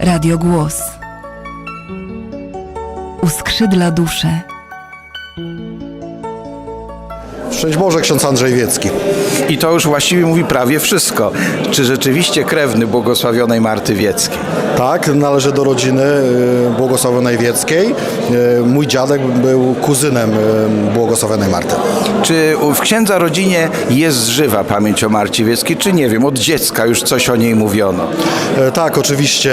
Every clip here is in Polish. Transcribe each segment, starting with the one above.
Radio Głos. Uskrzydla duszę. Szczęść Boże, ksiądz Andrzej Wiecki. I to już właściwie mówi prawie wszystko. Czy rzeczywiście krewny błogosławionej Marty Wieckiej? Tak, należy do rodziny y, błogosławionej Wieckiej. Y, Mój dziadek był kuzynem y, błogosławionej Marty. Czy w księdza rodzinie jest żywa pamięć o Marcie Wieckiej, czy nie wiem, od dziecka już coś o niej mówiono? E, Tak, oczywiście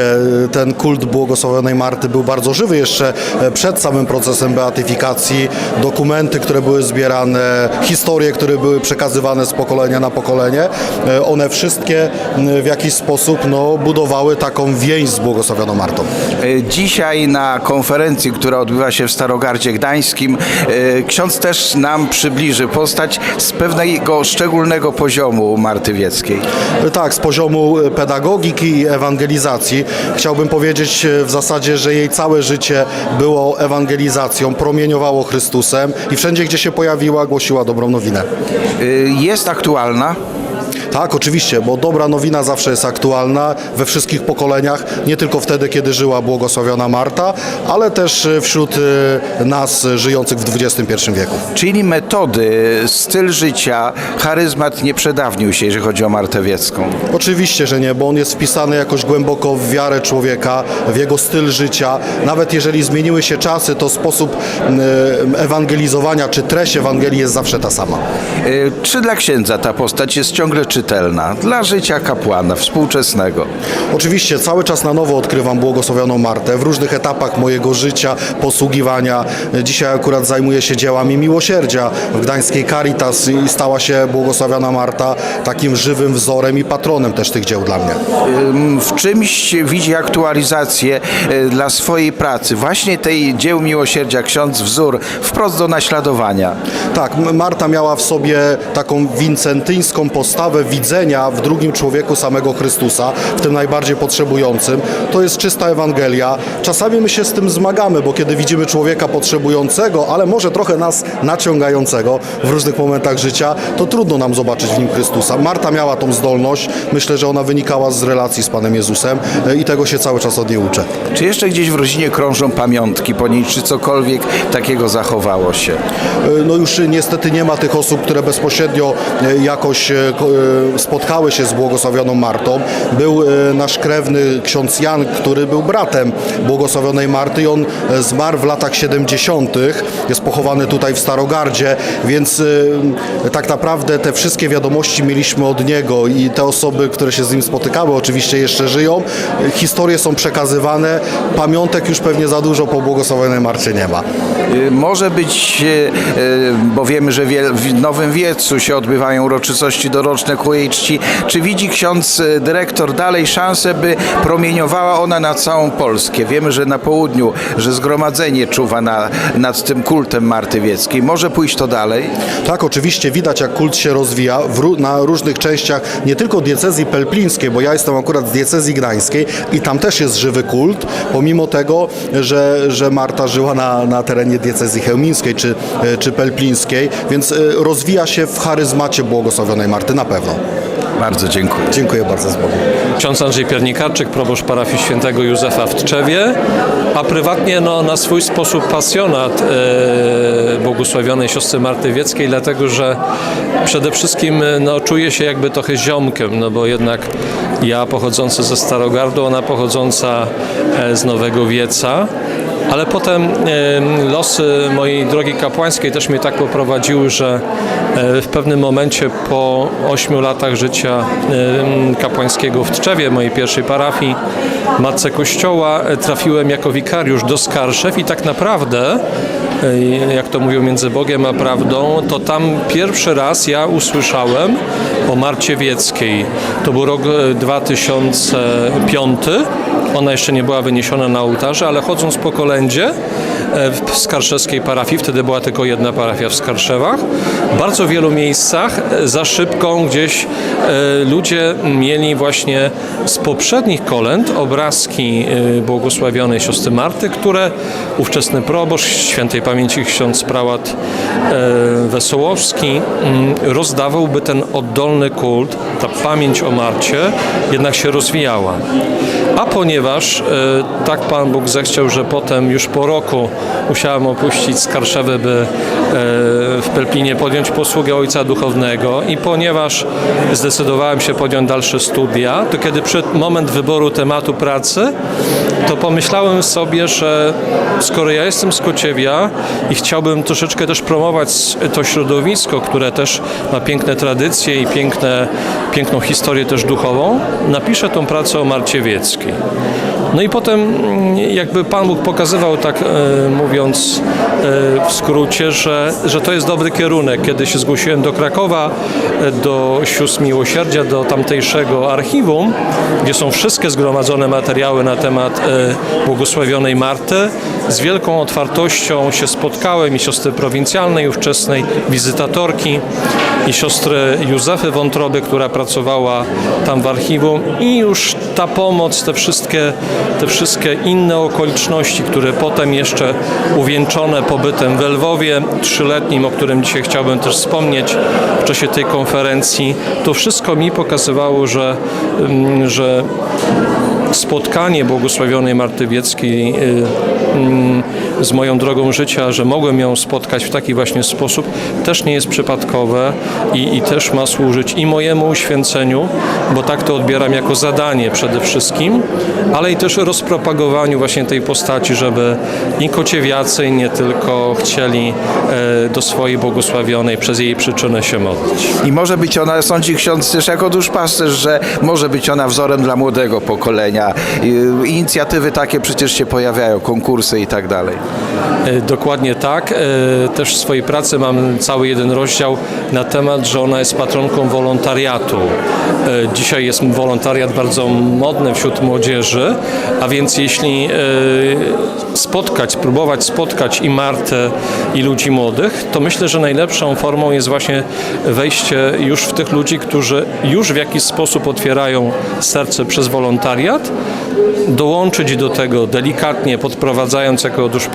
ten kult błogosławionej Marty był bardzo żywy jeszcze e, przed samym procesem beatyfikacji. Dokumenty, które były zbierane, historie, które były przekazywane z pokolenia na pokolenie, e, one wszystkie w jakiś sposób no, budowały taką więź z błogosławioną Martą. E, Dzisiaj na konferencji, która odbywa się w Starogardzie Gdańskim, e, ksiądz też nam przybliży postać z pewnego szczególnego poziomu Marty Wieckiej. E, Tak, z poziomu pedagogiki i ewangelizacji. Chciałbym powiedzieć w zasadzie, że jej całe życie było ewangelizacją, promieniowało Chrystusem i wszędzie, gdzie się pojawiła, głosiła dobrą nowinę. Jest aktualna. Tak, oczywiście, bo dobra nowina zawsze jest aktualna we wszystkich pokoleniach, nie tylko wtedy, kiedy żyła błogosławiona Marta, ale też e, wśród e, nas żyjących w XXI wieku. Czyli metody, styl życia, charyzmat nie przedawnił się, jeżeli chodzi o Martę Wiecką. Oczywiście, że nie, bo on jest wpisany jakoś głęboko w wiarę człowieka, w jego styl życia. Nawet jeżeli zmieniły się czasy, to sposób e, ewangelizowania czy treść Ewangelii jest zawsze ta sama. Czy dla księdza ta postać jest ciągle czytelna? Dla życia kapłana współczesnego. Oczywiście cały czas na nowo odkrywam błogosławioną Martę w różnych etapach mojego życia, posługiwania. Dzisiaj akurat zajmuję się dziełami miłosierdzia w gdańskiej Caritas i stała się błogosławiona Marta takim żywym wzorem i patronem też tych dzieł dla mnie. W czymś widzi aktualizację y, dla swojej pracy, właśnie tej dzieł miłosierdzia, ksiądz wzór, wprost do naśladowania. Tak, Marta miała w sobie taką wincentyńską postawę widzenia w drugim człowieku samego Chrystusa, w tym najbardziej potrzebującym. To jest czysta Ewangelia. Czasami my się z tym zmagamy, bo kiedy widzimy człowieka potrzebującego, ale może trochę nas naciągającego w różnych momentach życia, to trudno nam zobaczyć w nim Chrystusa. Marta miała tą zdolność. Myślę, że ona wynikała z relacji z Panem Jezusem e, i tego się cały czas od niej uczę. Czy jeszcze gdzieś w rodzinie krążą pamiątki po niej, czy cokolwiek takiego zachowało się? No już niestety nie ma tych osób, które bezpośrednio e, jakoś e, ko- e, spotkały się z błogosławioną Martą. Był e, nasz krewny ksiądz Jan, który był bratem błogosławionej Marty i on e, zmarł w latach 70. Jest pochowany tutaj w Starogardzie, więc e, tak naprawdę te wszystkie wiadomości mieliśmy od niego i te osoby, które się z nim spotykały, oczywiście jeszcze żyją. Historie są przekazywane, pamiątek już pewnie za dużo po błogosławionej Marcie nie ma. Y, Może być, y, y, bo wiemy, że w Nowym Wiecu się odbywają uroczystości doroczne ku czci. Czy widzi ksiądz y, dyrektor dalej szansę, by promieniowała ona na całą Polskę? Wiemy, że na południu, że zgromadzenie czuwa na, nad tym kultem Marty Wieckiej. Może pójść to dalej? Tak, oczywiście widać jak kult się rozwija w, na różnych częściach, nie tylko diecezji pelplińskiej, bo ja jestem akurat z diecezji gdańskiej i tam też jest żywy kult, pomimo tego, że, że Marta żyła na, na terenie diecezji chełmińskiej czy, e, czy pelplińskiej, więc e, rozwija się w charyzmacie błogosławionej Marty na pewno. Bardzo dziękuję. Dziękuję bardzo z Bogiem. Ksiądz Andrzej Piernikarczyk, proboszcz parafii świętego Józefa w Tczewie, a prywatnie no, na swój sposób pasjonat e, błogosławionej siostry Marty Wieckiej, dlatego że przede wszystkim e, no, czuję się jakby trochę ziomkiem, no bo jednak ja pochodzący ze Starogardu, ona pochodząca e, z Nowego Wieca. Ale potem losy mojej drogi kapłańskiej też mnie tak poprowadziły, że e, w pewnym momencie po ośmiu latach życia kapłańskiego w Tczewie, mojej pierwszej parafii, Matce Kościoła, e, trafiłem jako wikariusz do Skarszew i tak naprawdę, e, jak to mówią między Bogiem a prawdą, to tam pierwszy raz ja usłyszałem o Marcie Wieckiej. To był rok e, 2005. Ona jeszcze nie była wyniesiona na ołtarze, ale chodząc po kolędzie, e, w skarszewskiej parafii, wtedy była tylko jedna parafia w Skarszewach. W bardzo wielu miejscach e, za szybką gdzieś e, ludzie mieli właśnie z poprzednich kolęd obrazki błogosławionej siostry Marty, które ówczesny proboszcz świętej pamięci ksiądz prałat Wesołowski mm, rozdawał, by ten oddolny kult, ta pamięć o Marcie jednak się rozwijała. A ponieważ e, tak Pan Bóg zechciał, że potem już po roku musiałem opuścić Skarszewę, by e, w Pelplinie podjąć posługę Ojca Duchownego i ponieważ zdecydowałem się podjąć dalsze studia, to kiedy przed moment wyboru tematu pracy, to pomyślałem sobie, że skoro ja jestem z Kociewia i chciałbym troszeczkę też promować to środowisko, które też ma piękne tradycje i piękne, piękną historię też duchową, napiszę tą pracę o Marcie Wieckiej. No i potem mm, jakby Pan Bóg pokazywał tak e, mówiąc e, w skrócie, że, że to jest dobry kierunek. Kiedy się zgłosiłem do Krakowa, e, do sióstr miłosierdzia, do tamtejszego archiwum, gdzie są wszystkie zgromadzone materiały na temat błogosławionej Marty, z wielką otwartością się spotkałem i siostry prowincjalnej, ówczesnej wizytatorki i siostry Józefy Wątroby, która pracowała tam w archiwum i już ta pomoc, te wszystkie, te wszystkie inne okoliczności, które potem jeszcze uwieńczone pobytem w Lwowie trzyletnim, o którym dzisiaj chciałbym też wspomnieć w czasie tej konferencji, to wszystko mi pokazywało, że, mm, że spotkanie błogosławionej Marty Wieckiej y, mm, z moją drogą życia, że mogłem ją spotkać w taki właśnie sposób, też nie jest przypadkowe i, i też ma służyć i mojemu uświęceniu, bo tak to odbieram jako zadanie przede wszystkim, ale i też rozpropagowaniu właśnie tej postaci, żeby i kociewiacy, nie tylko chcieli e, do swojej błogosławionej przez jej przyczynę się modlić. I może być ona, sądzi ksiądz też jako duszpasterz, że może być ona wzorem dla młodego pokolenia. I- Inicjatywy takie przecież się pojawiają, konkursy i tak dalej. E, Dokładnie tak. E, Też w swojej pracy mam cały jeden rozdział na temat, że ona jest patronką wolontariatu. E, Dzisiaj jest wolontariat bardzo modny wśród młodzieży, a więc jeśli spotkać, próbować spotkać i Martę, i ludzi młodych, to myślę, że najlepszą formą jest właśnie wejście już w tych ludzi, którzy już w jakiś sposób otwierają serce przez wolontariat, dołączyć do tego delikatnie, podprowadzając jako duszpasterze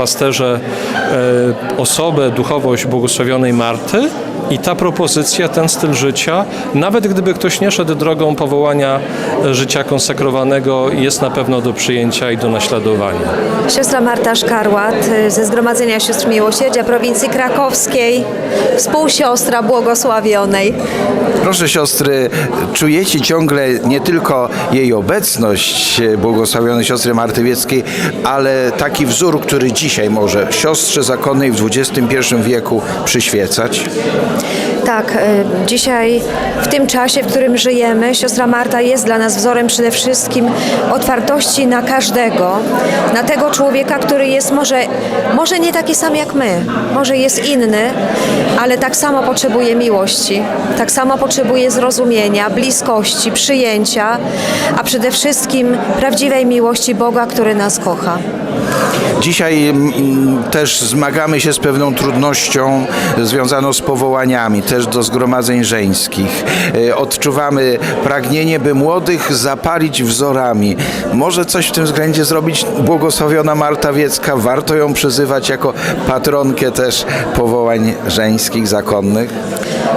e, osobę, duchowość błogosławionej Marty. I ta propozycja, ten styl życia, nawet gdyby ktoś nie szedł drogą powołania e, życia konsekrowanego, jest na pewno do przyjęcia i do naśladowania. Siostra Marta Szkarłat y, ze Zgromadzenia Sióstr Miłosierdzia prowincji krakowskiej, współsiostra błogosławionej. Proszę siostry, czujecie ciągle nie tylko jej obecność, e, błogosławionej siostry Marty Wieckiej, ale taki wzór, który dzisiaj może siostrze zakonnej w XXI wieku przyświecać? Tak, y, dzisiaj w tym czasie, w którym żyjemy, siostra Marta jest dla nas wzorem przede wszystkim otwartości na każdego, na tego człowieka, który jest może, może nie taki sam jak my, może jest inny, ale tak samo potrzebuje miłości, tak samo potrzebuje zrozumienia, bliskości, przyjęcia, a przede wszystkim prawdziwej miłości Boga, który nas kocha. Dzisiaj mm, też zmagamy się z pewną trudnością związaną z powołaniami, też do zgromadzeń żeńskich. E, Odczuwamy pragnienie, by młodych zapalić wzorami. Może coś w tym względzie zrobić błogosławiona Marta Wiecka? Warto ją przyzywać jako patronkę też powołań żeńskich, zakonnych?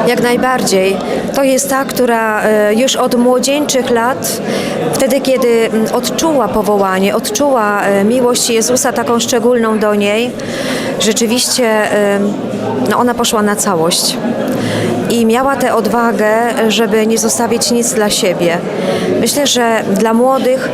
Jak najbardziej. To jest ta, która e, już od młodzieńczych lat, wtedy kiedy mm, odczuła powołanie, odczuła e, miłość Jezusa taką szczególną do niej, rzeczywiście e, no ona poszła na całość. I miała tę odwagę, żeby nie zostawić nic dla siebie. Myślę, że dla młodych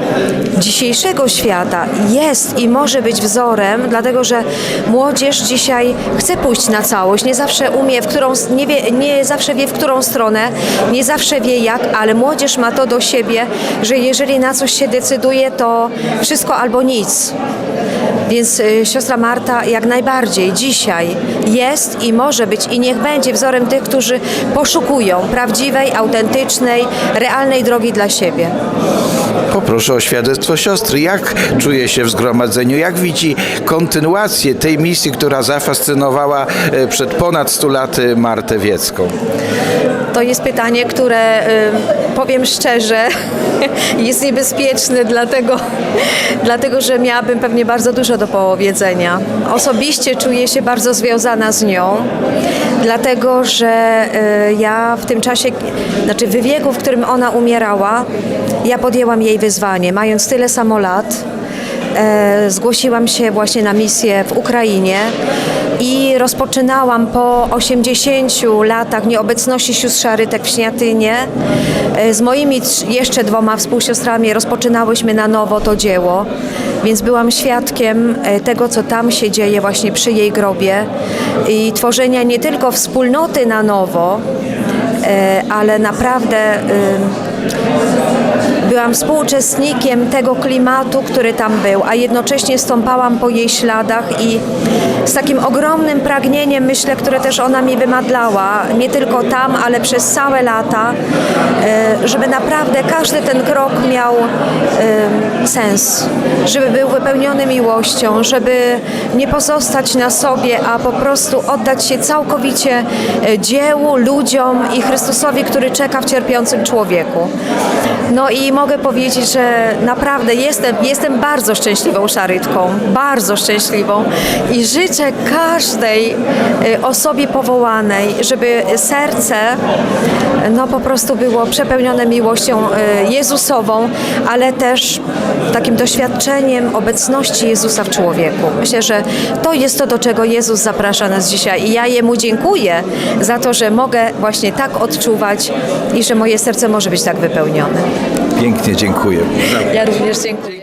dzisiejszego świata jest i może być wzorem, dlatego że młodzież dzisiaj chce pójść na całość. Nie zawsze umie, w którą, nie, wie, nie zawsze wie, w którą stronę, nie zawsze wie jak, ale młodzież ma to do siebie, że jeżeli na coś się decyduje, to wszystko albo nic. Więc y, siostra Marta jak najbardziej dzisiaj jest i może być i niech będzie wzorem tych, którzy poszukują prawdziwej, autentycznej, realnej drogi dla siebie. Poproszę o świadectwo siostry. Jak czuje się w zgromadzeniu? Jak widzi kontynuację tej misji, która zafascynowała e, przed ponad 100 laty Martę Wiecką? To jest pytanie, które y, powiem szczerze, jest niebezpieczne, dlatego, dlatego że miałabym pewnie bardzo dużo do powiedzenia. Osobiście czuję się bardzo związana z nią, dlatego że y, ja w tym czasie, znaczy w wieku, w którym ona umierała, ja podjęłam jej wyzwanie, mając tyle samo lat. E, zgłosiłam się właśnie na misję w Ukrainie i rozpoczynałam po 80 latach nieobecności sióstr Szarytek w Śniatynie. E, Z moimi jeszcze dwoma współsiostrami rozpoczynałyśmy na nowo to dzieło, więc byłam świadkiem e, tego, co tam się dzieje właśnie przy jej grobie i tworzenia nie tylko wspólnoty na nowo, e, ale naprawdę byłam współuczestnikiem tego klimatu, który tam był, a jednocześnie stąpałam po jej śladach i z takim ogromnym pragnieniem, myślę, które też ona mi wymadlała, nie tylko tam, ale przez całe lata, e, żeby naprawdę każdy ten krok miał e, sens, żeby był wypełniony miłością, żeby nie pozostać na sobie, a po prostu oddać się całkowicie e, dziełu, ludziom i Chrystusowi, który czeka w cierpiącym człowieku. No i mogę powiedzieć, że naprawdę jestem, jestem bardzo szczęśliwą szarytką, bardzo szczęśliwą i życzę każdej y, osobie powołanej, żeby serce no po prostu było przepełnione miłością y, Jezusową, ale też takim doświadczeniem obecności Jezusa w człowieku. Myślę, że to jest to, do czego Jezus zaprasza nas dzisiaj i ja Jemu dziękuję za to, że mogę właśnie tak odczuwać i że moje serce może być tak wypełnione. Pięknie dziękuję. Ja również dziękuję.